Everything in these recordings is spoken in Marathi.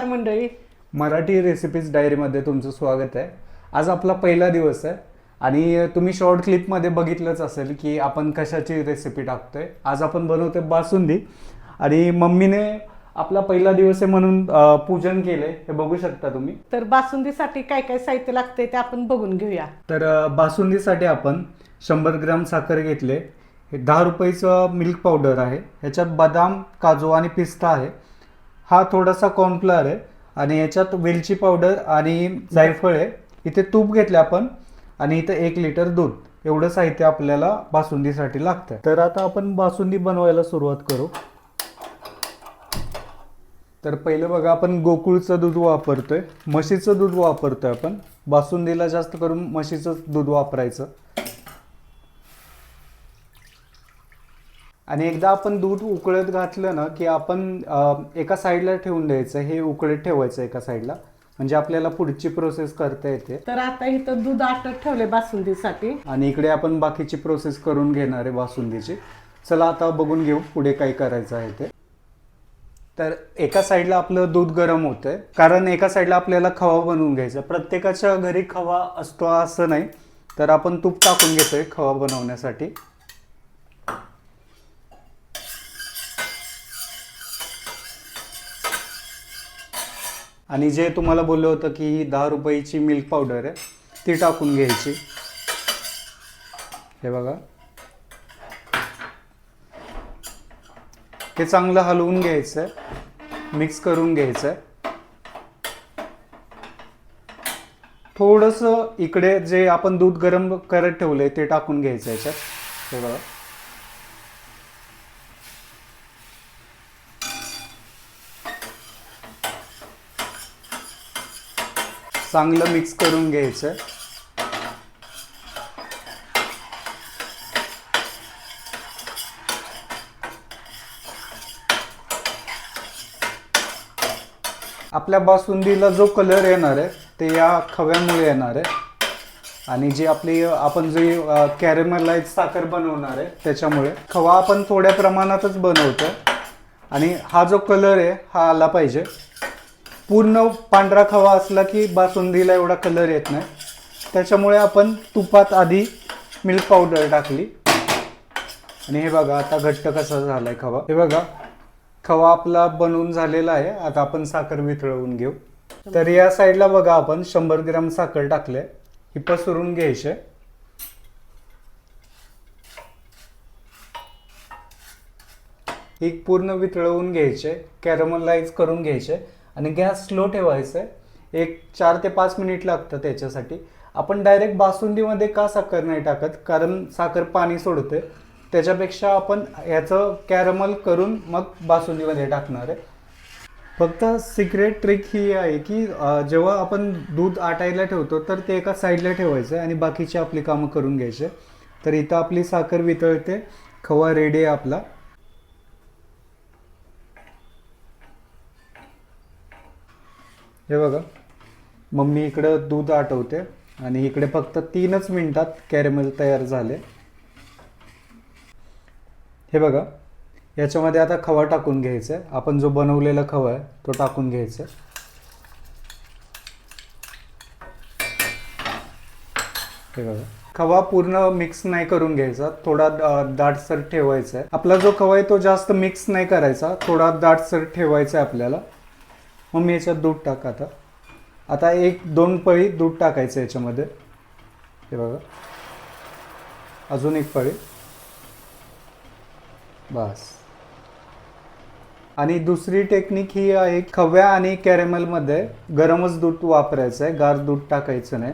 नमस्कार मंडळी. मराठी रेसिपीज डायरीमध्ये तुमचं स्वागत आहे. आज आपला पहिला दिवस आहे आणि तुम्ही शॉर्ट क्लिपमध्ये बघितलंच असेल की आपण कशाची रेसिपी टाकतोय. आज आपण बनवतोय बासुंदी आणि मम्मीने आपला पहिला दिवस आहे म्हणून पूजन केलंय. हे बघू शकता तुम्ही. तर बासुंदीसाठी काय काय साहित्य लागते ते आपण बघून घेऊया. तर बासुंदीसाठी आपण शंभर ग्राम साखर घेतले. हे दहा रुपयाचं मिल्क पावडर आहे. ह्याच्यात बदाम काजू आणि पिस्ता आहे. हा थोडासा कॉर्नफ्लॉवर आहे आणि याच्यात वेलची पावडर आणि जायफळ आहे. इथे तूप घेतले आपण आणि इथं एक लिटर दूध. एवढं साहित्य आपल्याला बासुंदीसाठी लागतं तर आता आपण बासुंदी बनवायला सुरुवात करू. तर पहिलं बघा आपण गोकुळचं दूध वापरतोय. म्हशीचं दूध वापरतोय आपण. बासुंदीला जास्त करून म्हशीचं दूध वापरायचं. आणि एकदा आपण दूध उकळत घातलं ना की आपण एका साईडला ठेवून द्यायचं हे उकळत ठेवायचं एका साईडला. म्हणजे आपल्याला पुढची प्रोसेस करता येते. तर आता इथं दूध आटत ठेवले बासुंदीसाठी. आणि इकडे आपण बाकीची प्रोसेस करून घेणार आहे बासुंदीची. चला आता बघून घेऊ पुढे काय करायचं आहे ते. तर एका साईडला आपलं दूध गरम होतंय. कारण एका साईडला आपल्याला खवा बनवून घ्यायचा. प्रत्येकाच्या घरी खवा असतो असं नाही. तर आपण तूप टाकून घेतोय खवा बनवण्यासाठी. आणि जे तुम्हाला बोललं होतं की ही दहा रुपयाची मिल्क पावडर आहे ती टाकून घ्यायची. हे बघा. हे चांगलं हलवून घ्यायचं आहे मिक्स करून घ्यायचं आहे थोडंसं इकडे जे आपण दूध गरम करत ठेवलंय ते टाकून घ्यायचं याच्यात. हे बघा. चांगलं मिक्स करून घ्यायचं. आहे आपल्या बासुंदीला जो कलर येणार आहे ते या खव्यामुळे येणार आहे. आणि जी आपली आपण जी कॅरेमलाइज साखर बनवणार आहे त्याच्यामुळे. खवा आपण थोड्या प्रमाणातच बनवतो आणि हा जो कलर आहे हा आला पाहिजे. पूर्ण पांढरा खवा असला की बासुंदीला एवढा कलर येत नाही. त्याच्यामुळे आपण तुपात आधी मिल्क पावडर टाकली. आणि हे बघा आता घट्ट कसा झालाय खवा. हे बघा खवा आपला बनवून झालेला आहे. आता आपण साखर वितळवून घेऊ. तर या साईडला बघा आपण शंभर ग्राम साखर टाकले. ही पसरून घ्यायचे. ही पूर्ण वितळवून घ्यायचे. कॅरमलाइज करून घ्यायचे. आणि गॅस स्लो ठेवायचं एक चार ते पाच मिनिट लागतं त्याच्यासाठी. आपण डायरेक्ट बासुंदीमध्ये का साखर नाही टाकत? कारण साखर पाणी सोडते. त्याच्यापेक्षा आपण ह्याचं कॅरमल करून मग बासुंदीमध्ये टाकणार आहे. फक्त सिक्रेट ट्रिक ही आहे की जेव्हा आपण दूध आटायला ठेवतो तर ते एका साईडला ठेवायचं आणि बाकीची आपली कामं करून घ्यायचे. तर इथं आपली साखर वितळते. खवा रेडी आहे आपला. हे बघा. मम्मी इकडं दूध आटवते आणि इकडे फक्त तीनच मिनटात कॅरेमेल तयार झाले. हे बघा. याच्यामध्ये आता खवा टाकून घ्यायचा आहे. आपण जो बनवलेला खवा आहे तो टाकून घ्यायचा आहे. हे बघा. खवा पूर्ण मिक्स नाही करून घ्यायचा. थोडा दाटसर ठेवायचा आहे. आपला जो खवा आहे तो जास्त मिक्स नाही करायचा. थोडा दाटसर ठेवायचा आहे आपल्याला. मग मी याच्यात दूध टाका आता. आता एक दोन पळी दूध टाकायचं याच्यामध्ये. हे बघा. अजून एक पळी. बस. आणि दुसरी टेक्निक ही आहे खव्या आणि कॅरेमलमध्ये गरमच दूध वापरायचं आहे. गार दूध टाकायचं नाही.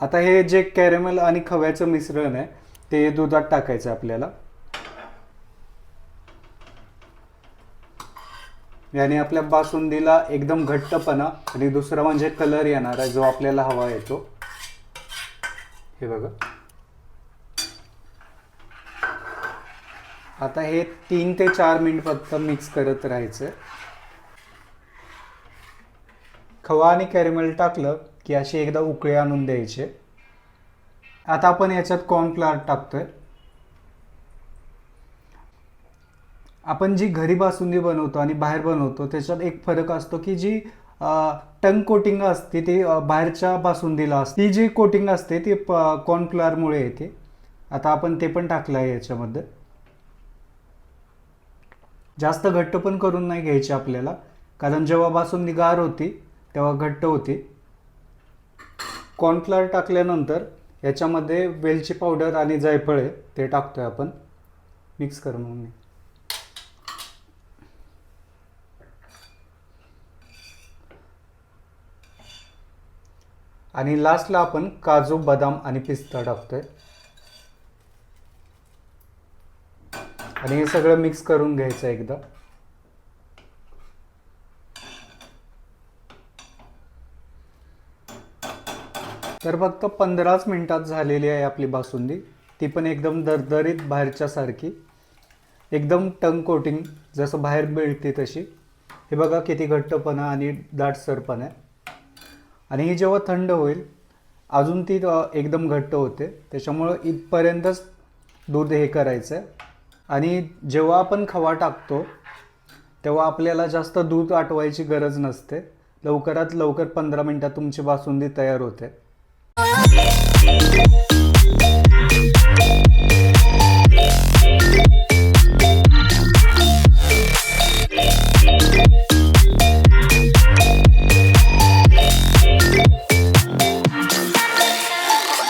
आता हे जे कॅरेमल आणि खव्याचं मिश्रण आहे ते दुधात टाकायचं आहे आपल्याला. याने आपल्या बासुंदीला एकदम घट्टपणा आणि दुसरा म्हणजे कलर येणार आहे जो आपल्याला हवा येतो. हे बघा. आता हे तीन ते चार मिनिट फक्त मिक्स करत राहायचं. खवा आणि कॅरेमेल टाकलं की अशी एकदा उकळी आणून द्यायचे. आता आपण याच्यात कॉर्नफ्लॉवर टाकतोय. आपण जी घरी बासुंदी बनवतो आणि बाहेर बनवतो त्याच्यात एक फरक असतो की जी टंग कोटिंग असते ती बाहेरच्या बासुंदीला असते. ती जी कोटिंग असते ती कॉर्नफ्लॉवरमुळे येते. आता आपण ते पण टाकलं आहे याच्यामध्ये. जास्त घट्ट पण करून नाही घ्यायची आपल्याला. कारण जेव्हा बासुंदी गार होती तेव्हा घट्ट होती. कॉर्नफ्लॉवर टाकल्यानंतर याच्यामध्ये वेलची पावडर आणि जायफळ आहे ते टाकतोय आपण. मिक्स कर मग मी. आणि लास्टला आपण काजू बदाम आणि पिस्ता टाकतोय. आणि हे सगळं मिक्स करून घ्यायचं एकदा. तर फक्त पंधराच मिनिटात झालेली आहे आपली बासुंदी. ती पण एकदम दरदरीत बाहेरच्या सारखी. एकदम टंग कोटिंग जसं बाहेर मिळते तशी. हे बघा किती घट्टपणा आणि दाटसरपणा आहे. आणि ही जेव्हा थंड होईल अजून ती एकदम घट्ट होते. त्याच्यामुळं इथपर्यंतच दूध हे करायचं आहे आणि जेव्हा आपण खवा टाकतो तेव्हा आपल्याला जास्त दूध आटवायची गरज नसते. लवकरात लवकर पंधरा मिनटात तुमची बासुंदी तयार होते.